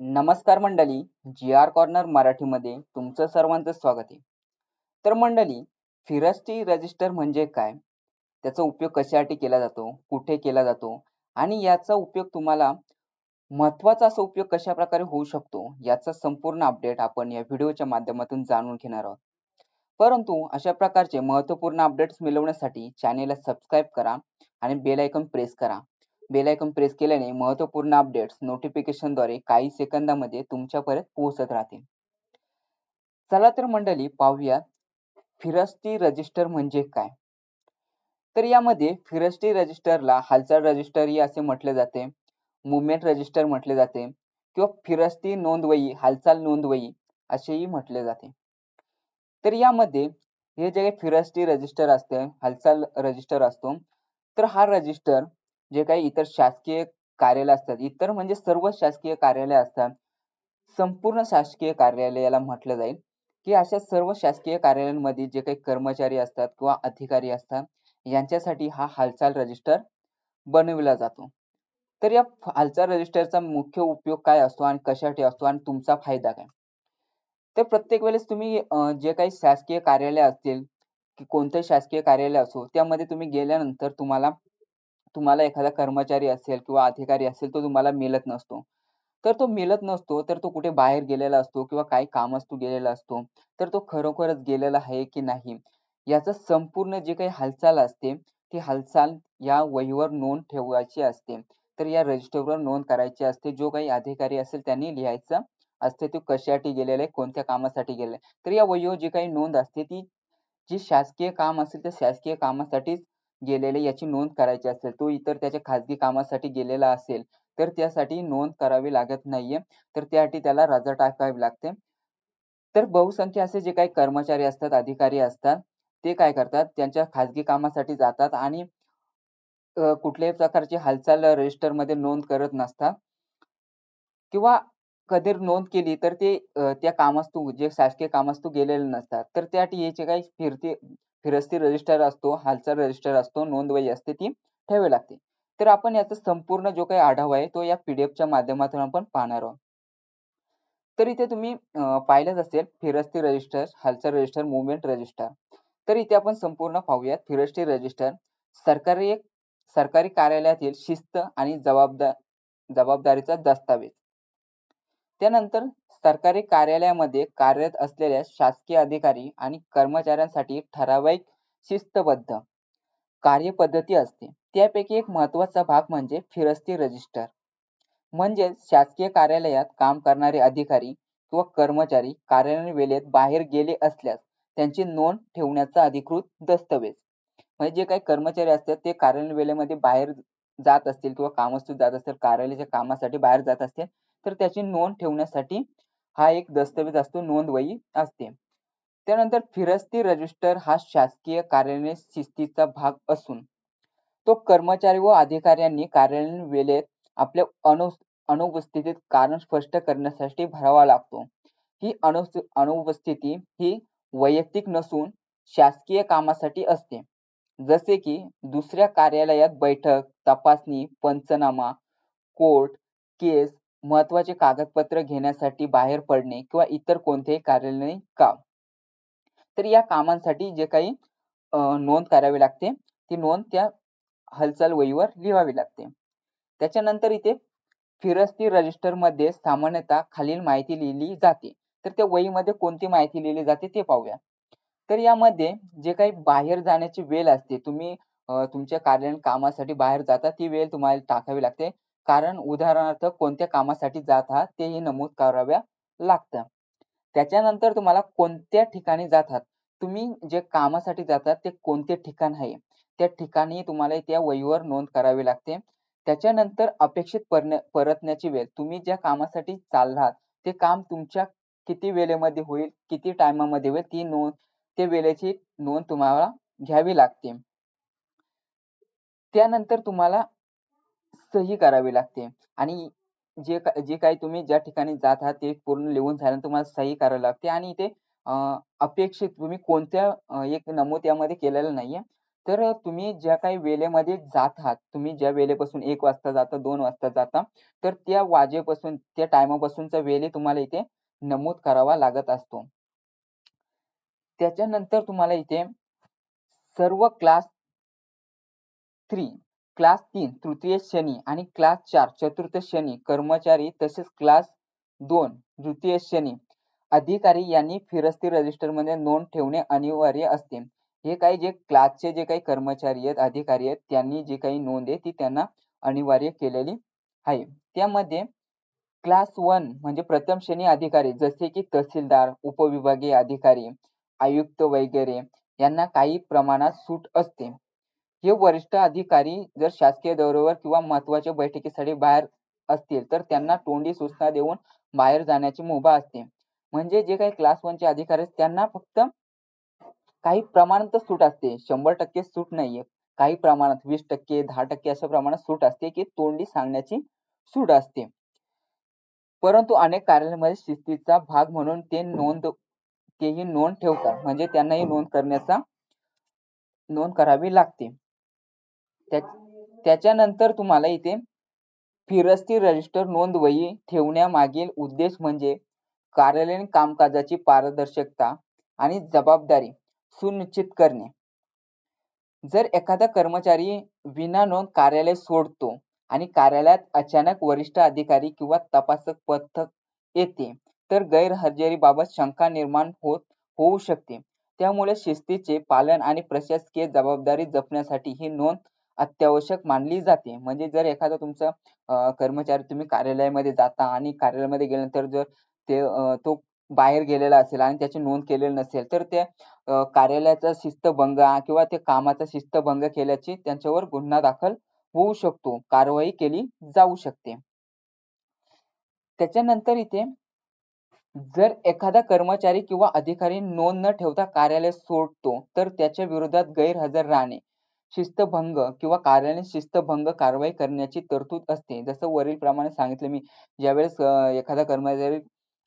नमस्कार मंडळी जी R corner मराठीमध्ये तुमचं सर्वांचं स्वागत आहे. तर मंडळी फिरस्टी रजिस्टर म्हणजे काय? त्याचा उपयोग कशासाठी केला जातो? कुठे केला जातो? आणि याचा उपयोग तुम्हाला महत्त्वाचा असा उपयोग कशा प्रकारे होऊ शकतो? याचा संपूर्ण अपडेट आपण या व्हिडिओच्या माध्यमातून जाणून घेणार आहोत. परंतु अशा प्रकारचे महत्त्वपूर्ण अपडेट्स मिळवण्यासाठी चॅनेलला सबस्क्राईब करा आणि बेल आयकॉन प्रेस करा. बेल आयकॉन प्रेस केल्याने महत्त्वपूर्ण अपडेट्स नोटिफिकेशनद्वारे काही सेकंदामध्ये तुमच्यापर्यंत पोहोचत राहतील. चला तर मंडळी पाहूया फिरस्ती रजिस्टर म्हणजे काय? तर यामध्ये फिरस्टी रजिस्टरला हालचाल रजिस्टरही असे म्हटले जाते मुवमेंट रजिस्टर म्हटले जाते किंवा फिरस्ती नोंदवही हालचाल नोंदवही असेही म्हटले जाते. तर यामध्ये हे जे काही रजिस्टर असते हालचाल रजिस्टर असतो तर हा रजिस्टर जे काही इतर शासकीय कार्यालय असतात इतर म्हणजे सर्व शासकीय कार्यालय असतात संपूर्ण शासकीय कार्यालयाला म्हटलं जाईल की अशा सर्व शासकीय कार्यालयांमध्ये जे काही कर्मचारी असतात किंवा अधिकारी असतात यांच्यासाठी हा हालचाल रजिस्टर बनविला जातो. तर या हालचाल रजिस्टरचा मुख्य उपयोग काय असतो आणि कशासाठी असतो आणि तुमचा फायदा काय? तर प्रत्येक वेळेस तुम्ही जे काही शासकीय कार्यालय असतील की कोणतंही शासकीय कार्यालय असो त्यामध्ये तुम्ही गेल्यानंतर तुम्हाला तुम्हाला एखादा कर्मचारी असेल किंवा अधिकारी असेल तो तुम्हाला मिळत नसतो. तर तो मिळत नसतो तर तो कुठे बाहेर गेलेला असतो किंवा काही कामास्तू गेलेला असतो तर तो खरोखरच गेलेला आहे की नाही? याचं संपूर्ण जे काही हालचाल असते ती हालचाल या वहीवर नोंद ठेवायची असते. तर या रजिस्टरवर नोंद करायची असते. जो काही अधिकारी असेल त्यांनी लिहायचं असते तो कशासाठी गेलेला आहे कोणत्या कामासाठी गेलेला. आहे तर या वहीवर जी काही नोंद असते ती जी शासकीय काम असेल त्या शासकीय कामासाठी गेलेले याची नोंद करायची असेल तो इतर त्याच्या खाजगी कामासाठी गेलेला असेल तर त्यासाठी नोंद करावी लागत नाहीये तर त्यासाठी त्याला रजा टाकावी लागते. तर बहुसंख्य असे जे काही कर्मचारी असतात अधिकारी असतात ते काय करतात? त्यांच्या खाजगी कामासाठी जातात आणि कुठल्याही प्रकारची हालचाल रजिस्टरमध्ये नोंद करत नसतात. किंवा कधी नोंद केली तर ते त्या कामास्तू जे शासकीय कामास्तू गेलेले नसतात तर त्यासाठी याचे काही फिरती फिरस्ती रजिस्टर असतो हालचाल रजिस्टर असतो नोंदवही असते ती ठेवावी लागते. तर आपण याचा संपूर्ण जो काही आढावा आहे तो या पीडीएफ च्या माध्यमातून आपण पाहणार आहोत. तर इथे तुम्ही पाहिलंच असेल फिरस्ती रजिस्टर हालचाल रजिस्टर मुवमेंट रजिस्टर तर इथे आपण संपूर्ण पाहूयात फिरस्ती रजिस्टर सरकारी एक सरकारी कार्यालयातील शिस्त आणि जबाबदार जबाबदारीचा दस्तावेज. त्यानंतर सरकारी कार्यालयामध्ये कार्यरत असलेल्या शासकीय अधिकारी आणि कर्मचाऱ्यांसाठी ठराविक शिस्तबद्ध कार्यपद्धती असते. त्यापैकी एक महत्त्वाचा भाग म्हणजे फिरस्ती रजिस्टर. म्हणजे शासकीय कार्यालयात काम करणारे अधिकारी किंवा कर्मचारी कार्यालय वेळेत बाहेर गेले असल्यास त्यांची नोंद ठेवण्याचा अधिकृत दस्तवेज. म्हणजे जे काही कर्मचारी असतात ते कार्यालय वेळेमध्ये बाहेर जात असतील किंवा कामस्तू जात असतील कार्यालयाच्या कामासाठी बाहेर जात असतील तर त्याची नोंद ठेवण्यासाठी हा एक दस्तऐवज असतो नोंद वही असते. त्यानंतर फिरस्ती रजिस्टर हा शासकीय कार्यालय शिस्तीचा भाग असून तो कर्मचारी व अधिकाऱ्यांनी कार्यालयीन वेळेत आपल्या अनु अनुपस्थितीत कारण स्पष्ट करण्यासाठी भरावा लागतो. ही अनु अनुपस्थिती ही वैयक्तिक नसून शासकीय कामासाठी असते. जसे की दुसऱ्या कार्यालयात बैठक तपासणी पंचनामा कोर्ट केस महत्त्वाचे कागदपत्र घेण्यासाठी बाहेर पडणे किंवा इतर कोणतेही कार्यालयीन काम. तर या कामांसाठी जे काही नोंद करावी लागते ती नोंद त्या हालचाल वहीवर लिहावी लागते. त्याच्यानंतर इथे फिरस्ती रजिस्टरमध्ये सामान्यतः खालील माहिती लिहिली जाते. तर त्या वहीमध्ये कोणती माहिती लिहिली जाते ते पाहूया. तर यामध्ये जे काही बाहेर जाण्याची वेळ असते तुम्ही तुमच्या कार्यालयीन कामासाठी बाहेर जाता ती वेळ तुम्हाला टाकावी लागते. कारण उदाहरणार्थ कोणत्या कामासाठी जात आहात तेही नमूद कराव्या लागतं. त्याच्यानंतर तुम्हाला कोणत्या ठिकाणी जातात तुम्ही जे कामासाठी जातात ते कोणते ठिकाण आहे त्या ठिकाणी तुम्हाला त्या वहीवर नोंद करावी लागते. त्याच्यानंतर अपेक्षित परतण्याची वेळ तुम्ही ज्या कामासाठी चाललात ते काम तुमच्या किती वेळेमध्ये होईल किती टायमामध्ये होईल ती नोंद ते वेळेची नोंद तुम्हाला घ्यावी लागते. त्यानंतर तुम्हाला सही करावी लागते. आणि जे जे काही तुम्ही ज्या ठिकाणी जात आहात ते पूर्ण लिहून झाल्यानंतर तुम्हाला सही करावी लागते. आणि इथे अपेक्षित तुम्ही कोणत्या एक नमूद यामध्ये केलेलं नाहीये. तर तुम्ही ज्या काही वेळेमध्ये जात आहात तुम्ही ज्या वेळेपासून एक वाजता जाता दोन वाजता जाता तर त्या वाजेपासून त्या टायमापासूनचा वेळ तुम्हाला इथे नमूद करावा लागत असतो. त्याच्यानंतर तुम्हाला इथे सर्व क्लास थ्री क्लास तीन तृतीय शनी आणि क्लास चार चतुर्थ शनी कर्मचारी तसेच क्लास दोन द्वितीय शनी अधिकारी यांनी फिरस्ती रजिस्टरमध्ये नोंद ठेवणे अनिवार्य असते. हे काही जे क्लासचे जे काही कर्मचारी आहेत अधिकारी आहेत त्यांनी जी काही नोंद आहे ती त्यांना अनिवार्य केलेली आहे. त्यामध्ये क्लास वन म्हणजे प्रथम श्रेणी अधिकारी जसे की तहसीलदार उपविभागीय अधिकारी आयुक्त वगैरे यांना काही प्रमाणात सूट असते. हे वरिष्ठ अधिकारी जर शासकीय दौऱ्यावर किंवा महत्त्वाच्या बैठकीसाठी बाहेर असतील तर त्यांना तोंडी सूचना देऊन बाहेर जाण्याची मुभा असते. म्हणजे जे काही क्लास वनचे अधिकारी आहेत त्यांना फक्त काही प्रमाणात सूट असते. शंभर टक्के सूट नाहीये. काही प्रमाणात वीस टक्के दहा टक्के अशा प्रमाणात सूट असते की तोंडी सांगण्याची सूट असते. परंतु अनेक कार्यालयामध्ये शिस्तीचा भाग म्हणून ते नोंद तेही नोंद ठेवतात. म्हणजे त्यांनाही नोंद करण्याचा नोंद करावी लागते. त्याच्यानंतर तुम्हाला इथे फिरस्ती रजिस्टर नोंद वही ठेवण्यामागील उद्देश म्हणजे कार्यालयीन कामकाजाची पारदर्शकता आणि जबाबदारी सुनिश्चित करणे. जर एखादा कर्मचारी विना नोंद कार्यालय सोडतो आणि कार्यालयात अचानक वरिष्ठ अधिकारी किंवा तपासक पथक येते तर गैरहजेरीबाबत शंका निर्माण होत होऊ शकते. त्यामुळे शिस्तीचे पालन आणि प्रशासकीय जबाबदारी जपण्यासाठी ही नोंद अत्यावश्यक मानली जाते. म्हणजे जर एखादा तुमचा कर्मचारी तुम्ही कार्यालयामध्ये जाता आणि कार्यालयामध्ये गेल्यानंतर जर ते तो बाहेर गेलेला असेल आणि त्याची नोंद केलेली नसेल तर त्या कार्यालयाचा शिस्तभंग किंवा ते कामाचा शिस्तभंग केल्याची त्यांच्यावर गुन्हा दाखल होऊ शकतो. कारवाई केली जाऊ शकते. त्याच्यानंतर इथे जर एखादा कर्मचारी किंवा अधिकारी नोंद न ठेवता कार्यालय सोडतो तर त्याच्या विरोधात गैरहजर राहणे. शिस्तभंग किंवा कार्याने शिस्तभंग कारवाई करण्याची तरतूद असते. जसं वरील प्रमाणे सांगितलं मी ज्यावेळेस एखादा कर्मचारी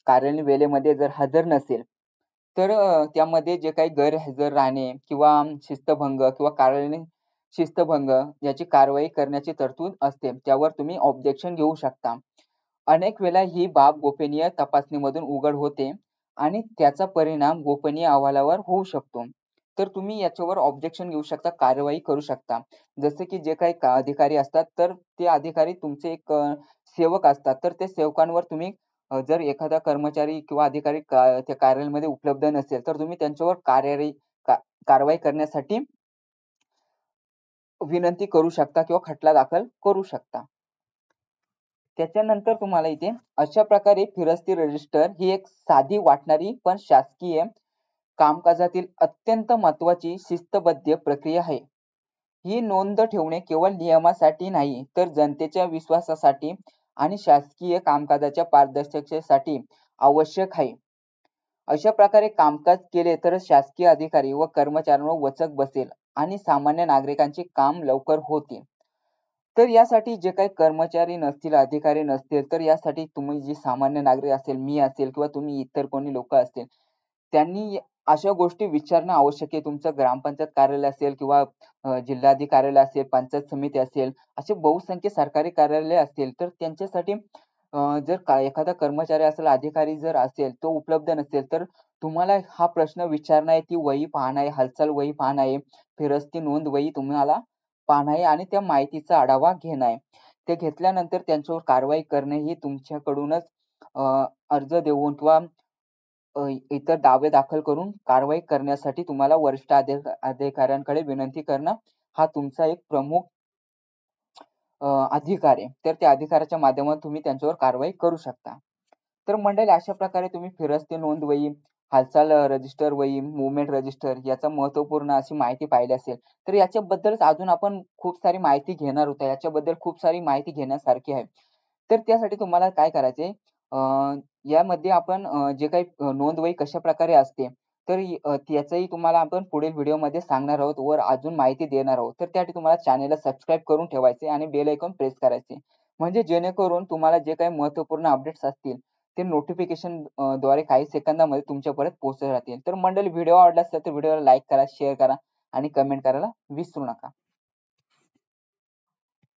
कार्यालयीन वेळेमध्ये जर हजर नसेल तर त्यामध्ये जे काही गैरहजर राहणे किंवा शिस्तभंग किंवा कार्यालयीन शिस्तभंग याची कारवाई करण्याची तरतूद असते. त्यावर तुम्ही ऑब्जेक्शन घेऊ शकता. अनेक वेळा ही बाब गोपनीय तपासणीमधून उघड होते आणि त्याचा परिणाम गोपनीय अहवालावर होऊ शकतो. तर तुम्ही याच्यावर ऑब्जेक्शन घेऊ शकता कार्यवाही करू शकता. जसे की जे काही अधिकारी असतात तर ते अधिकारी तुमचे एक सेवक असतात. तर ते सेवकांवर तुम्ही जर एखादा कर्मचारी किंवा अधिकारी त्या कार्यालयामध्ये उपलब्ध नसेल तर तुम्ही त्यांच्यावर कार्यवाही कारवाई करण्यासाठी विनंती करू शकता किंवा खटला दाखल करू शकता. त्याच्यानंतर तुम्हाला इथे अशा प्रकारे फिरस्ती रजिस्टर ही एक साधी वाटणारी पण शासकीय कामकाजातील अत्यंत महत्वाची शिस्तबद्ध प्रक्रिया आहे. ही नोंद ठेवणे केवळ नियमासाठी नाही तर जनतेच्या विश्वासासाठी आणि शासकीय कामकाजाच्या पारदर्शकतेसाठी आवश्यक आहे. अशा प्रकारे कामकाज केले तर शासकीय अधिकारी व कर्मचाऱ्यांवर वचक बसेल आणि सामान्य नागरिकांचे काम लवकर होते. तर यासाठी जे काही कर्मचारी नसतील अधिकारी नसतील तर यासाठी तुम्ही जी सामान्य नागरिक असेल मी असेल किंवा तुम्ही इतर कोणी लोक असतील त्यांनी अशा गोष्टी विचारणं आवश्यक आहे. तुमचं ग्रामपंचायत कार्यालय असेल किंवा जिल्हाधिकारी कार्यालय असेल पंचायत समिती असेल असे बहुसंख्य सरकारी कार्यालय असतील तर त्यांच्यासाठी जर एखादा कर्मचारी असेल अधिकारी जर असेल तो उपलब्ध नसेल तर तुम्हाला हा प्रश्न विचारणं आहे. ती वही पाहणं आहे हालचाल वही पाहणं आहे फिरस्ती नोंद वही तुम्हाला पाहणं आहे आणि त्या माहितीचा आढावा घेणं आहे. ते घेतल्यानंतर त्यांच्यावर कारवाई करणे ही तुमच्याकडूनच अर्ज देऊन किंवा इतर दावे दाखल करून कारवाई करण्यासाठी तुम्हाला वरिष्ठ अधिकाऱ्यांकडे विनंती करणं हा तुमचा एक प्रमुख अधिकार आहे. तर त्या अधिकाराच्या माध्यमातून तुम्ही त्यांच्यावर कारवाई करू शकता. तर मंडळी अशा प्रकारे तुम्ही फिरस्ती नोंद वही हालचाल रजिस्टर वही मुवमेंट रजिस्टर याचा महत्त्वपूर्ण अशी माहिती पाहिली असेल तर याच्याबद्दलच अजून आपण खूप सारी माहिती घेणार होता. याच्याबद्दल खूप सारी माहिती घेण्यासारखी आहे. तर त्यासाठी तुम्हाला काय करायचे यामध्ये आपण जे काही नोंदवही कशा प्रकारे असते तर त्याचंही तुम्हाला आपण पुढील व्हिडिओमध्ये सांगणार आहोत वर अजून माहिती देणार आहोत. तर त्यासाठी तुम्हाला चॅनेलला सबस्क्राईब करून ठेवायचे आणि बेल आयकॉन प्रेस करायचे. म्हणजे जेणेकरून तुम्हाला जे काही महत्त्वपूर्ण अपडेट्स असतील ते नोटिफिकेशनद्वारे काही सेकंदामध्ये तुमच्यापर्यंत पोहोचत राहतील. तर मंडळी व्हिडिओ आवडला असेल तर व्हिडिओला लाईक करा शेअर करा आणि कमेंट करायला विसरू नका.